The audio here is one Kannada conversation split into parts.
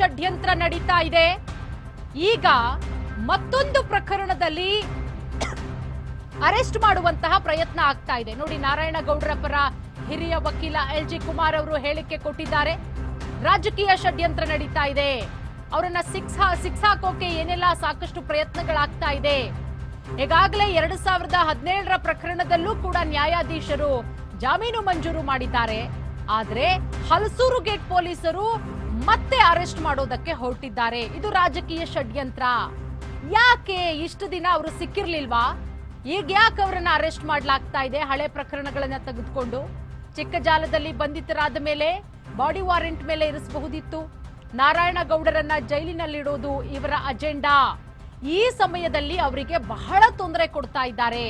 ಷಡ್ಯಂತ್ರ ನಡೀತಾ ಇದೆ. ಈಗ ಮತ್ತೊಂದು ಪ್ರಕರಣದಲ್ಲಿ ಅರೆಸ್ಟ್ ಮಾಡುವಂತಹ ಪ್ರಯತ್ನ ಆಗ್ತಾ ಇದೆ. ನೋಡಿ, ನಾರಾಯಣಗೌಡರ ಪರ ಹಿರಿಯ ವಕೀಲ ಎಲ್ ಜಿ ಕುಮಾರ್ ಅವರು ಹೇಳಿಕೆ ಕೊಟ್ಟಿದ್ದಾರೆ. ರಾಜಕೀಯ ಷಡ್ಯಂತ್ರ ನಡೀತಾ ಇದೆ. ಅವರನ್ನ ಸಿಕ್ಸ್ ಸಿಕ್ಸ್ ಹಾಕೋಕೆ ಏನೆಲ್ಲ ಸಾಕಷ್ಟು ಪ್ರಯತ್ನಗಳಾಗ್ತಾ ಇದೆ. ಈಗಾಗಲೇ ಎರಡು ಸಾವಿರದ ಹದಿನೇಳರ ಪ್ರಕರಣದಲ್ಲೂ ಕೂಡ ನ್ಯಾಯಾಧೀಶರು ಜಾಮೀನು ಮಂಜೂರು ಮಾಡಿದ್ದಾರೆ. ಆದ್ರೆ ಹಲಸೂರು ಗೇಟ್ ಪೊಲೀಸರು ಮತ್ತೆ ಅರೆಸ್ಟ್ ಮಾಡೋದಕ್ಕೆ ಹೊರಟಿದ್ದಾರೆ. ಇದು ರಾಜಕೀಯ ಷಡ್ಯಂತ್ರ. ಯಾಕೆ ಇಷ್ಟು ದಿನ ಅವರು ಸಿಕ್ಕಿರ್ಲಿಲ್ವಾ? ಈಗ ಯಾಕೆ ಅವರನ್ನ ಅರೆಸ್ಟ್ ಮಾಡ್ಲಾಗ್ತಾ ಇದೆ? ಹಳೆ ಪ್ರಕರಣಗಳನ್ನ ತೆಗೆದುಕೊಂಡು ಚಿಕ್ಕ ಜಾಲದಲ್ಲಿ ಬಂಧಿತರಾದ ಮೇಲೆ ಬಾಡಿ ವಾರೆಂಟ್ ಮೇಲೆ ಇರಿಸಬಹುದಿತ್ತು. ನಾರಾಯಣ ನಾರಾಯಣಗೌಡರನ್ನ ಜೈಲಿನಲ್ಲಿಡೋದು ಇವರ ಅಜೆಂಡಾ. ಈ ಸಮಯದಲ್ಲಿ ಅವರಿಗೆ ಬಹಳ ತೊಂದರೆ ಕೊಡ್ತಾ ಇದ್ದಾರೆ.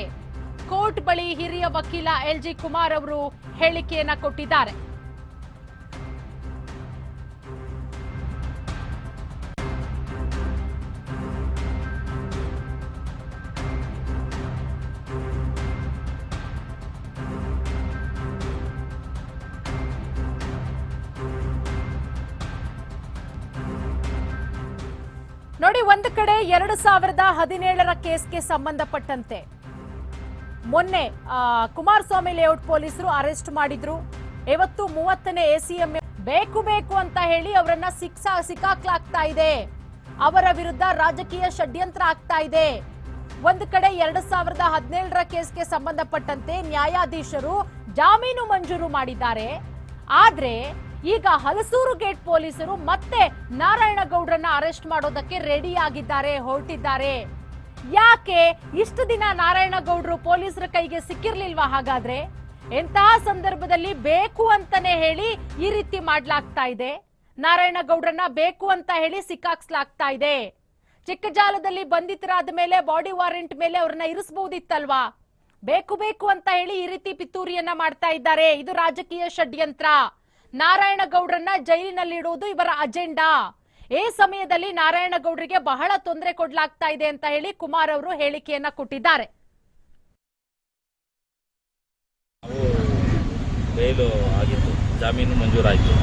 ಕೋರ್ಟ್ ಬಳಿ ಹಿರಿಯ ವಕೀಲ ಎಲ್ ಜಿ ಕುಮಾರ್ ಅವರು ಹೇಳಿಕೆಯನ್ನ ಕೊಟ್ಟಿದ್ದಾರೆ. ನೋಡಿ, ಒಂದು ಕಡೆ ಎರಡು ಸಾವಿರದ ಹದಿನೇಳರ ಕೇಸ್ಗೆ ಸಂಬಂಧಪಟ್ಟಂತೆ. ಮೊನ್ನೆ ಕುಮಾರಸ್ವಾಮಿ ಲೇಔಟ್ ಪೊಲೀಸರು ಅರೆಸ್ಟ್ ಮಾಡಿದ್ರು. ಇವತ್ತು ಮೂವತ್ತನೇ ಎಸಿಎಂ ಬೇಕು ಬೇಕು ಅಂತ ಹೇಳಿ ಅವರನ್ನ ಸಿಕ್ಸಾ, ಸಿಕ್ಕಾಕ್ಲಾಗ್ತಾ ಇದೆ. ಅವರ ವಿರುದ್ಧ ರಾಜಕೀಯ ಷಡ್ಯಂತ್ರ ಆಗ್ತಾ ಇದೆ. ಒಂದು ಕಡೆ ಎರಡು ಸಾವಿರದ ಹದಿನೇಳರ ಕೇಸ್ಗೆ ಸಂಬಂಧಪಟ್ಟಂತೆ ನ್ಯಾಯಾಧೀಶರು ಜಾಮೀನು ಮಂಜೂರು ಮಾಡಿದ್ದಾರೆ. ಆದ್ರೆ ಈಗ ಹಲಸೂರು ಗೇಟ್ ಪೊಲೀಸರು ಮತ್ತೆ ನಾರಾಯಣಗೌಡ್ರನ್ನ ಅರೆಸ್ಟ್ ಮಾಡೋದಕ್ಕೆ ರೆಡಿ ಆಗಿದ್ದಾರೆ ಹೊರಟಿದ್ದಾರೆ. ಯಾಕೆ ಇಷ್ಟು ದಿನ ನಾರಾಯಣಗೌಡರು ಪೊಲೀಸರ ಕೈಗೆ ಸಿಕ್ಕಿರ್ಲಿಲ್ವಾ ಹಾಗಾದ್ರೆ? ಎಂತಹ ಸಂದರ್ಭದಲ್ಲಿ ಬೇಕು ಅಂತಾನೆ ಹೇಳಿ ಈ ರೀತಿ ಮಾಡ್ಲಾಗ್ತಾ ಇದೆ. ನಾರಾಯಣಗೌಡ್ರನ್ನ ಬೇಕು ಅಂತ ಹೇಳಿ ಸಿಕ್ಕಾಕ್ಸ್ಲಾಗ್ತಾ ಇದೆ. ಚಿಕ್ಕ ಜಾಲದಲ್ಲಿ ಬಂಧಿತರಾದ ಮೇಲೆ ಬಾಡಿ ವಾರೆಂಟ್ ಮೇಲೆ ಅವ್ರನ್ನ ಇರಿಸಬಹುದಿತ್ತಲ್ವಾ ಬೇಕು ಬೇಕು ಅಂತ ಹೇಳಿ ಈ ರೀತಿ ಪಿತೂರಿಯನ್ನ ಮಾಡ್ತಾ ಇದ್ದಾರೆ. ಇದು ರಾಜಕೀಯ ಷಡ್ಯಂತ್ರ. ನಾರಾಯಣಗೌಡ್ರನ್ನ ಜೈಲಿನಲ್ಲಿಡುವುದು ಇವರ ಅಜೆಂಡಾ. ಈ ಸಮಯದಲ್ಲಿ ನಾರಾಯಣಗೌಡರಿಗೆ ಬಹಳ ತೊಂದರೆ ಕೊಡ್ಲಾಗ್ತಾ ಇದೆ ಅಂತ ಹೇಳಿ ಕುಮಾರ್ ಅವರು ಹೇಳಿಕೆಯನ್ನ ಕೊಟ್ಟಿದ್ದಾರೆ. ಜಾಮೀನು ಮಂಜೂರಾಯಿತು.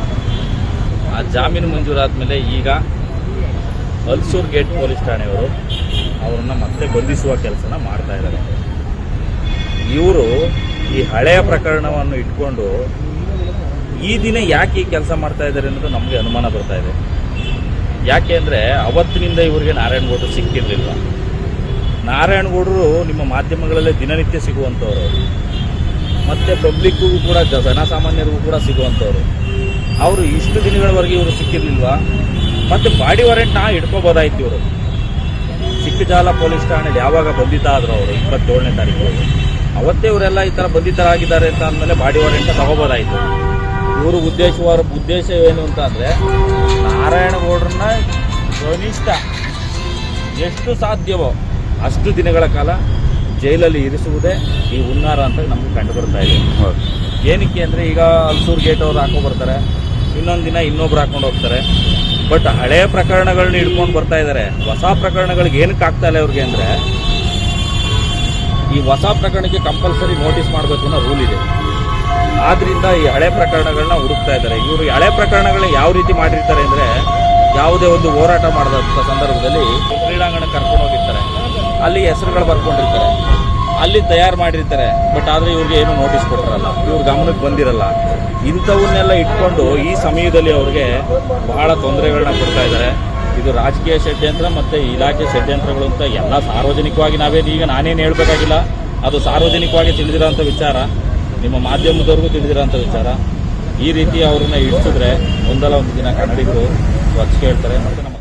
ಆ ಜಾಮೀನು ಮಂಜೂರಾದ ಈಗ ಹಲ್ಸೂರ್ ಗೇಟ್ ಪೊಲೀಸ್ ಠಾಣೆಯವರು ಅವರನ್ನು ಮತ್ತೆ ಬಂಧಿಸುವ ಕೆಲಸನ ಮಾಡ್ತಾ ಇದ್ದಾರೆ. ಇವರು ಈ ಹಳೆಯ ಪ್ರಕರಣವನ್ನು ಇಟ್ಕೊಂಡು ಈ ದಿನ ಯಾಕೆ ಈ ಕೆಲಸ ಮಾಡ್ತಾ ಇದ್ದಾರೆ ಅನ್ನೋದು ನಮಗೆ ಅನುಮಾನ ಬರ್ತಾ ಇದೆ. ಯಾಕೆ ಅಂದರೆ ಅವತ್ತಿನಿಂದ ಇವರಿಗೆ ನಾರಾಯಣಗೌಡರು ಸಿಕ್ಕಿರಲಿಲ್ಲ. ನಾರಾಯಣಗೌಡರು ನಿಮ್ಮ ಮಾಧ್ಯಮಗಳಲ್ಲೇ ದಿನನಿತ್ಯ ಸಿಗುವಂಥವ್ರು ಮತ್ತು ಪಬ್ಲಿಕ್ಕಿಗೂ ಕೂಡ ಜನಸಾಮಾನ್ಯರಿಗೂ ಕೂಡ ಸಿಗುವಂಥವ್ರು ಅವರು ಇಷ್ಟು ದಿನಗಳವರೆಗೆ ಇವರು ಸಿಕ್ಕಿರಲಿಲ್ವಾ? ಮತ್ತು ಬಾಡಿ ವಾರೆಂಟ್ನ ಹಿಡ್ಕೋಬೋದಾಯ್ತು ಇವರು. ಚಿಕ್ಕಜಾಲ ಪೊಲೀಸ್ ಠಾಣೆಯಲ್ಲಿ ಯಾವಾಗ ಬಂಧಿತ ಆದರು ಅವರು, ಇಪ್ಪತ್ತೇಳನೇ ತಾರೀಕು. ಅವತ್ತೇ ಇವರೆಲ್ಲ ಈ ಥರ ಬಂಧಿತರಾಗಿದ್ದಾರೆ ಅಂತ ಅಂದಮೇಲೆ ಬಾಡಿ ವಾರೆಂಟ್ ತಗೋಬೋದಾಯ್ತು. ಇವರು ಉದ್ದೇಶವಾರ ಉದ್ದೇಶ ಏನು ಅಂತ ಅಂದರೆ ನಾರಾಯಣಗೌಡ್ರನ್ನ ಕನಿಷ್ಠ ಎಷ್ಟು ಸಾಧ್ಯವೋ ಅಷ್ಟು ದಿನಗಳ ಕಾಲ ಜೈಲಲ್ಲಿ ಇರಿಸುವುದೇ ಈ ಹುನ್ನಾರ ಅಂತ ನಮ್ಗೆ ಕಂಡು ಬರ್ತಾ ಇದೆ. ಏನಕ್ಕೆ ಅಂದರೆ ಈಗ ಹಲ್ಸೂರು ಗೇಟ್ ಅವ್ರು ಹಾಕೋ ಬರ್ತಾರೆ ಇನ್ನೊಂದು ದಿನ ಇನ್ನೊಬ್ರು ಹಾಕೊಂಡು ಹೋಗ್ತಾರೆ. ಬಟ್ ಹಳೆಯ ಪ್ರಕರಣಗಳನ್ನ ಹಿಡ್ಕೊಂಡು ಬರ್ತಾ ಇದ್ದಾರೆ ಹೊಸ ಪ್ರಕರಣಗಳಿಗೆ ಏನಕ್ಕೆ ಆಗ್ತಾ ಇಲ್ಲ ಇವ್ರಿಗೆ ಅಂದರೆ ಈ ಹೊಸ ಪ್ರಕರಣಕ್ಕೆ ಕಂಪಲ್ಸರಿ ನೋಟಿಸ್ ಮಾಡಬೇಕು ಅನ್ನೋ ರೂಲ್ ಇದೆ. ಆದ್ರಿಂದ ಈ ಹಳೆ ಪ್ರಕರಣಗಳನ್ನ ಹುಡುಕ್ತಾ ಇದ್ದಾರೆ. ಇವರು ಹಳೆ ಪ್ರಕರಣಗಳನ್ನ ಯಾವ ರೀತಿ ಮಾಡಿರ್ತಾರೆ ಅಂದರೆ ಯಾವುದೇ ಒಂದು ಹೋರಾಟ ಮಾಡಿದಂಥ ಸಂದರ್ಭದಲ್ಲಿ ಕ್ರೀಡಾಂಗಣ ಕರ್ಕೊಂಡು ಹೋಗಿರ್ತಾರೆ. ಅಲ್ಲಿ ಹೆಸರುಗಳು ಬರ್ಕೊಂಡಿರ್ತಾರೆ. ಅಲ್ಲಿ ತಯಾರು ಮಾಡಿರ್ತಾರೆ. ಬಟ್ ಆದರೆ ಇವ್ರಿಗೆ ಏನು ನೋಟಿಸ್ ಕೊಟ್ಟಿರಲ್ಲ ಇವ್ರ ಗಮನಕ್ಕೆ ಬಂದಿರಲ್ಲ. ಇಂಥವನ್ನೆಲ್ಲ ಇಟ್ಕೊಂಡು ಈ ಸಮಯದಲ್ಲಿ ಅವ್ರಿಗೆ ಬಹಳ ತೊಂದರೆಗಳನ್ನ ಕೊಡ್ತಾ ಇದ್ದಾರೆ. ಇದು ರಾಜಕೀಯ ಷಡ್ಯಂತ್ರ ಮತ್ತು ಇಲಾಖೆ ಷಡ್ಯಂತ್ರಗಳು ಅಂತ ಎಲ್ಲ ಸಾರ್ವಜನಿಕವಾಗಿ ನಾವೇನು ಈಗ ನಾನೇನು ಹೇಳಬೇಕಾಗಿಲ್ಲ. ಅದು ಸಾರ್ವಜನಿಕವಾಗಿ ತಿಳಿದಿರೋಂಥ ವಿಚಾರ. ನಿಮ್ಮ ಮಾಧ್ಯಮದವ್ರಿಗೂ ತಿಳಿದಿರೋಂಥ ವಿಚಾರ. ಈ ರೀತಿ ಅವ್ರನ್ನ ಇಡಿಸಿದ್ರೆ ಒಂದಲ್ಲ ಒಂದು ದಿನ ಕನ್ನಡಿಗರು ಹೊಚ್ಕೆ ಹೇಳ್ತಾರೆ ಮತ್ತು